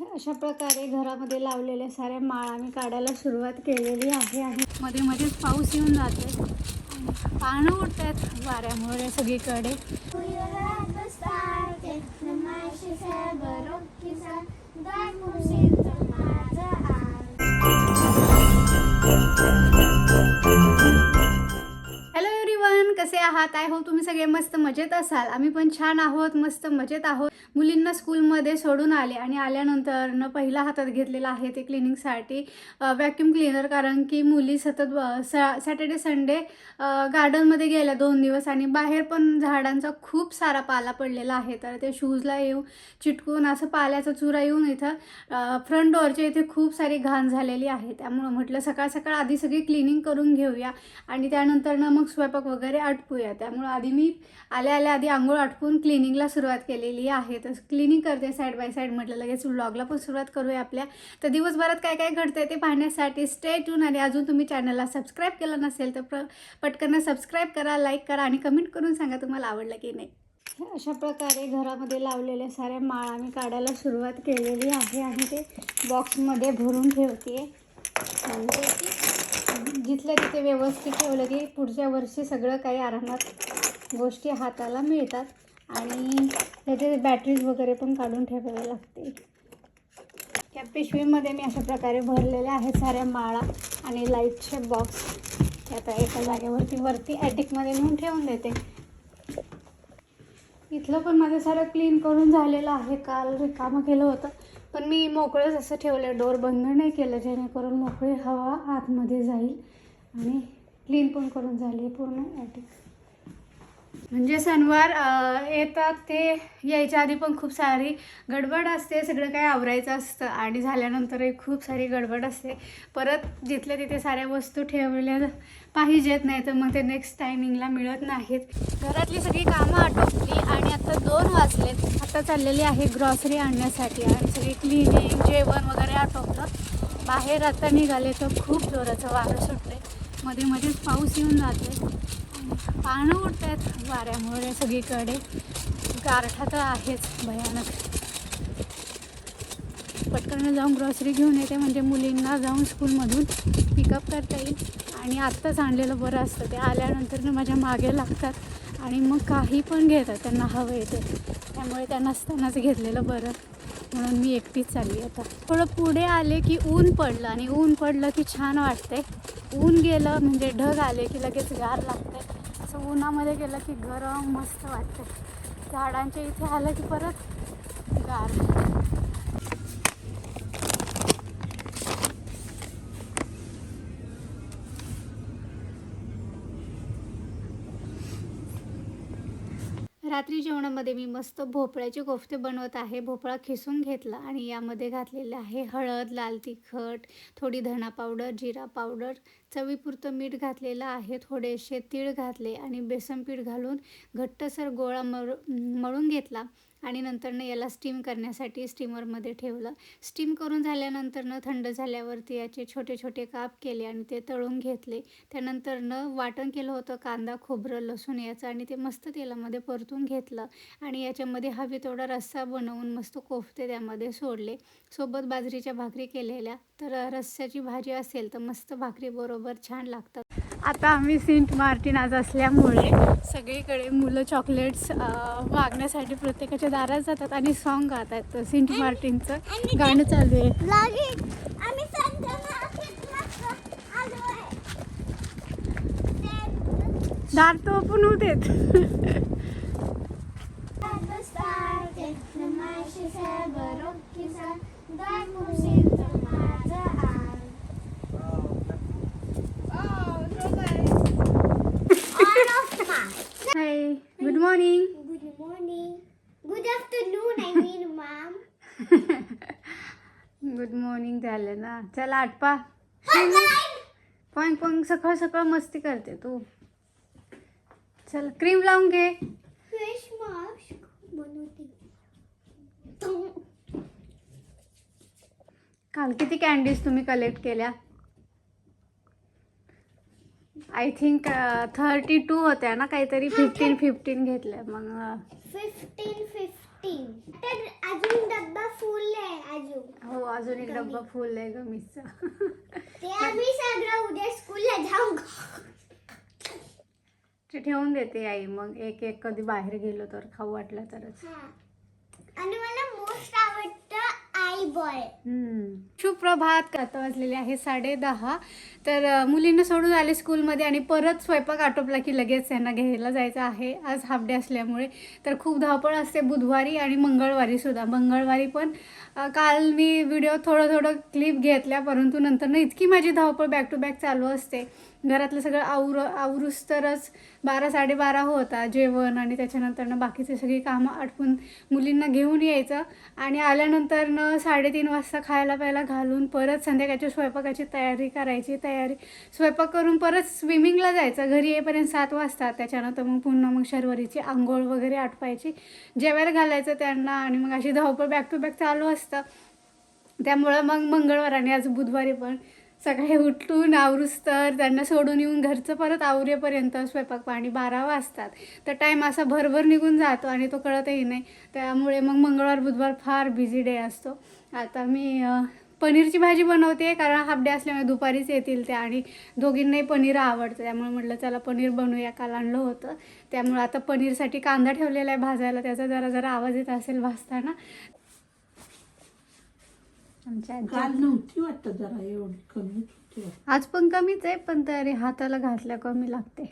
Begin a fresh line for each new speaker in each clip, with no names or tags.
अशा प्रकारे घरामध्ये लावलेल्या साऱ्या माळा मी काढायला सुरुवात केलेली आहे आणि मध्ये मध्येच पाऊस येऊन जाते पानं उडत आहेत वाऱ्यामुळे सगळीकडे. आहात आय होप तुम्ही सगळे मस्त मजेत असाल. आम्ही पण छान आहोत मस्त मजेत आहोत. मुलींना स्कूलमध्ये सोडून आले आणि आल्यानंतर न पहिला हातात घेतलेला आहे ते क्लिनिंगसाठी व्हॅक्यूम क्लिनर. कारण की मुली सतत सॅटर्डे संडे गार्डनमध्ये गेल्या दोन दिवस आणि बाहेर पण झाडांचा खूप सारा पाला पडलेला आहे. तर ते शूजला येऊन चिटकून असं पाल्याचा चुरा येऊन इथं फ्रंट डोअरच्या इथे खूप सारी घाण झालेली आहे. त्यामुळं म्हटलं सकाळ सकाळ आधी सगळी क्लिनिंग करून घेऊया आणि त्यानंतर ना मग स्वयंपाक वगैरे आटपूया. त्यामुळं आधी मी आल्या आल्या आधी आंघोळ आटपून क्लिनिंगला सुरुवात केलेली आहे. तर क्लिनिंग करते साईड बाय साईड म्हटलं लगेच व्लॉगला पण सुरुवात करूया आपल्या. तर दिवसभरात काय काय घडतंय ते पाहण्यासाठी स्टे ट्यून आणि अजून तुम्ही चॅनलला सबस्क्राईब केलं नसेल तर प्र पटकन सबस्क्राईब करा लाईक करा आणि कमेंट करून सांगा तुम्हाला आवडलं की नाही. हो, अशा प्रकारे घरामध्ये लावलेल्या साऱ्या माळा मी काढायला सुरुवात केलेली आहे आणि ते बॉक्समध्ये भरून ठेवते जिथल्या तिथे व्यवस्थित ठेवलं की पुढच्या वर्षी सगळं काही आरामात गोष्टी हाताला मिळतात आणि त्याचे बॅटरीज वगैरे पण काढून ठेवावे लागते. त्या पिशवीमध्ये मी अशा प्रकारे भरलेल्या आहेत साऱ्या माळा आणि लाईटचे बॉक्स ते आता एका जागेवरती वरती ॲटिकमध्ये नेऊन ठेवून देते. इथलं पण माझं सारं क्लीन करून झालेलं आहे. काल रिकामं केलं होतं. पण मी मोकळंच असं ठेवलं डोर बंद नाही केलं जेणेकरून मोकळी हवा आतमध्ये जाईल आणि क्लीन पण करून झाली पूर्ण ॲटिक म्हणजे सणवार येतात ते यायच्या आधी पण खूप सारी गडबड असते सगळं काही आवरायचं असतं आणि झाल्यानंतरही खूप सारी गडबड असते. परत जिथल्या तिथे साऱ्या वस्तू ठेवल्या पाहिजेत नाही तर मग ते नेक्स्ट टायमिंगला मिळत नाहीत. घरातली सगळी कामं आटोपली आणि आता दोन वाजलेत आता चाललेली आहे ग्रॉसरी आणण्यासाठी. आणि सगळी क्लिनिंग जेवण वगैरे आटोपलं. बाहेर आता निघाले तर खूप जोराचं वारं सुटले मध्ये मध्येच पाऊस येऊन जाते पानं उडत आहेत वाऱ्यामुळे सगळीकडे. गारठा तर आहेच भयानक. पटकन जाऊन ग्रॉसरी घेऊन येते म्हणजे मुलींना जाऊन स्कूलमधून पिकअप करता येईल. आणि आत्ताच आणलेलं बरं असतं. ते आल्यानंतर माझ्या मागे लागतात. आणि मग काही पण घेतात त्यांना हवं येते त्यामुळे त्यांना असतानाच घेतलेलं बरं. म्हणून मी एकटीच चालली आता. थोडं पुढे आले की ऊन पडलं आणि ऊन पडलं की छान वाटते ऊन गेलं म्हणजे ढग आले की लगेच गार लागते असं उन्हामध्ये गेलं की गरम मस्त वाटते झाडांच्या इथे आलं की परत गार. रात्री जेवणामध्ये मी मस्त भोपळ्याचे कोफ्ते बनवत आहे. भोपळा खिसून घेतला आणि यामध्ये घातलेलं आहे हळद लाल तिखट थोडी धणा पावडर जिरा पावडर चवीपुरतं मीठ घातलेलं आहे. थोडेसे तीळ घातले आणि बेसन पीठ घालून घट्टसर गोळा मळ मळून घेतला आणि नंतरनं याला स्टीम करण्यासाठी स्टीमरमध्ये ठेवलं. स्टीम करून झाल्यानंतरनं थंड झाल्यावरती याचे छोटे छोटे काप केले आणि ते तळून घेतले. त्यानंतरनं वाटण केलं होतं कांदा खोबरं लसूण याचं आणि ते मस्त तेलामध्ये परतून घेतलं आणि याच्यामध्ये हवे तेवढा रस्सा बनवून मस्त कोफते त्यामध्ये सोडले. सोबत बाजरीच्या भाकरी केलेल्या. तर रस्स्याची भाजी असेल तर मस्त भाकरी बरोबर छान लागतात. आता आम्ही सेंट मार्टिन आज असल्यामुळे सगळीकडे मुलं चॉकलेट्स मागण्यासाठी प्रत्येकाच्या दारात जातात आणि सॉन्ग गातात. सेंट मार्टिनचं गाणं चालू आहे.
आम्ही
दार तो ओपन होऊ good morning
Good morning. Good afternoon, I mean, ma'am.
Good morning झालं ना चला आटपा पॉईंट पॉईंट सकाळ सकाळ मस्ती करते तू. चल क्रीम लावून घे.
Face mask बनवते.
काल किती कॅन्डीज तुम्ही कलेक्ट केल्या? आय थिंक थर्टी टू होत्या ना काहीतरी फिफ्टीन फिफ्टीन घेतल्या मग
Fifteen, fifteen. तर अजून डब्बा फुल आहे अजून
अजून एक डब्बा फुल आहे गमीचा
ते आम्ही सगळं उद्या स्कूलला जाऊ
ते ठेवून देते आई मग एक एक कधी बाहेर गेलो तर खाऊ वाटलं तरच
हा. आणि मला मोस्ट आवडतं.
सुप्रभात आता वाजलेले आहे साडे दहा. तर मुलींना सोडून आले स्कूलमध्ये आणि परत स्वयंपाक आटोपला की लगेच त्यांना घ्यायला जायचं आहे. आज हाफ डे असल्यामुळे. तर खूप धावपळ असते बुधवारी आणि मंगळवारी सुद्धा. मंगळवारी पण काल मी व्हिडिओ थोडं थोडं क्लिप घेतल्या परंतु नंतर इतकी माझी धावपळ बॅक टू बॅक चालू असते. घरातलं सगळं आवर आवरूस तरच बारा साडेबारा होता जेवण आणि त्याच्यानंतरनं बाकीचे सगळी कामं आटपून मुलींना घेऊन यायचं. आणि आल्यानंतर न साडेतीन वाजता खायला प्यायला घालून परत संध्याकाळच्या स्वयंपाकाची तयारी करायची. तयारी स्वयंपाक करून परत स्विमिंगला जायचं. घरी येईपर्यंत सात वाजता. त्याच्यानंतर मग पुन्हा मग शर्वरीची आंघोळ वगैरे आटपायची. जेवायला घालायचं त्यांना आणि मग अशी धावपळ बॅक टू बॅक चालू असतं. त्यामुळं मग मंगळवार आणि आज बुधवारी पण सकाळी उठून आवरुस्तर तर त्यांना सोडून येऊन घरचं परत आवरेपर्यंत स्वयंपाक पाणी बारा वाजतात. तर टाईम असा भरभर निघून जातो आणि तो कळतही नाही. त्यामुळे मग मंगळवार बुधवार फार बिझी डे असतो. आता मी पनीरची भाजी बनवते कारण हाफ डे असल्यामुळे दुपारीच येतील त्या आणि दोघींनाही पनीर आवडतं. त्यामुळे म्हटलं चला पनीर बनवूया काल आणलं होतं. त्यामुळे आता पनीरसाठी कांदा ठेवलेला आहे भाजायला. त्याचा जरा जरा आवाज येत असेल भाजताना आमच्या आजी.
काल नव्हती वाटतं जरा एवढी कमीच होती वाटतं.
आज पण कमीच आहे पण तरी हाताला घातल्या कमी लागते.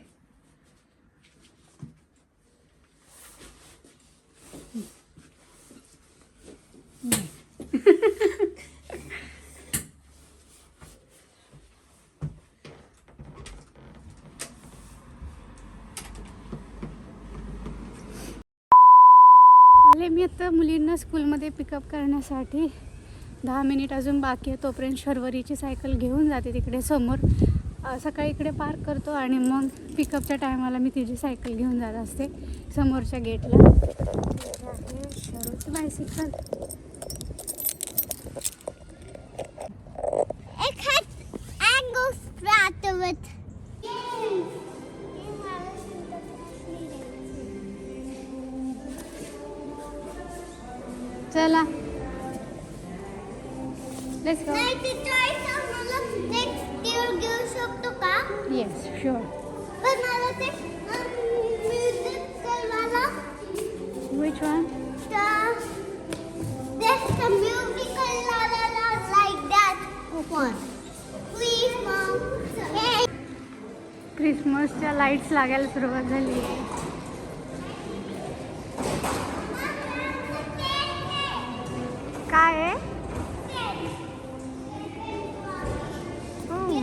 आले मी आता मुलींना स्कूलमध्ये पिकअप करण्यासाठी. दहा मिनिट अजून बाकी आहे तोपर्यंत शर्वरीची सायकल घेऊन जाते तिकडे समोर. सकाळी इकडे पार्क करतो आणि मग पिकअपच्या टायमाला मी तिची सायकल घेऊन जात असते समोरच्या गेटला बायसिकल चला. लेट्स गो
नाही चॉईस आम्हाला नेक्स्ट इयर घेऊ शकतो का
येस शुअर
पण मला ते म्युझिक वाला
which one
the there's the musical la la la like that one. Please, mom. Hey.
क्रिसमसच्या लाईट्स लागायला सुरुवात झाली आहे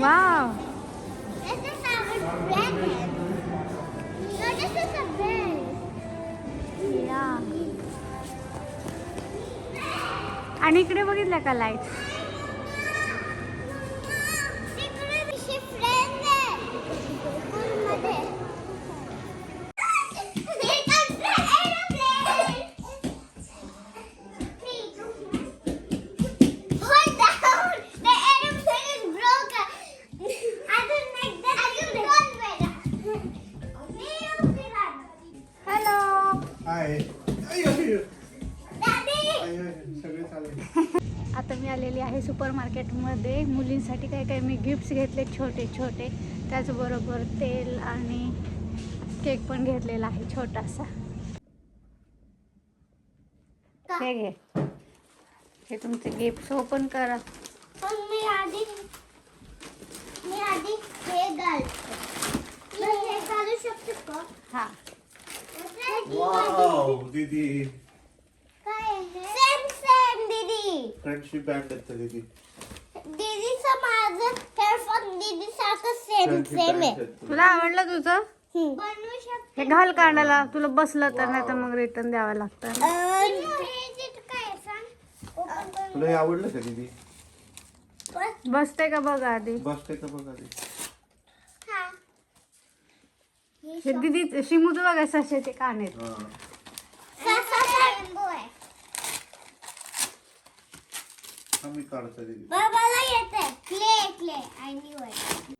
wow
This is our bread. No, this is a bed.
या आणि इकडे बघितल्या का लाइट
हाय. सगळे चालेल.
आता मी आलेली आहे सुपर मार्केटमध्ये मुलींसाठी काही काही मी गिफ्ट्स घेतले छोटे छोटे. त्याचबरोबर तेल आणि केक पण घेतलेला आहे छोटासा. हे घे. हे तुमचे गिफ्ट ओपन करा.
पण मी आधी मी आधी हे घालते. हे घालू शकतो का?
हा.
वाव दीदी
काय आहे सेम सेम दीदी
फ्रेंडशिप बँड येतं दीदी
दीदीचं माझं हेअरफोन दीदी सारखं सेम
Friendship
सेम
band
आहे.
येतं.
तुला आवडलं तुझं?
बनवू शकतो.
हे घाल कानाला. तुला बसलं तर नाही तर मग रिटर्न द्यावं लागतं.
हे करून
तुला हे आवडलं का दीदी
बस.
बसते का बघा आधी?
बसते का बघा आधी
हा हे
दिदी शिमूचं बघा सशे ते कान आहेत
हा. हा मी काढतो दीदी.
बाबाला येते clay clay I knew it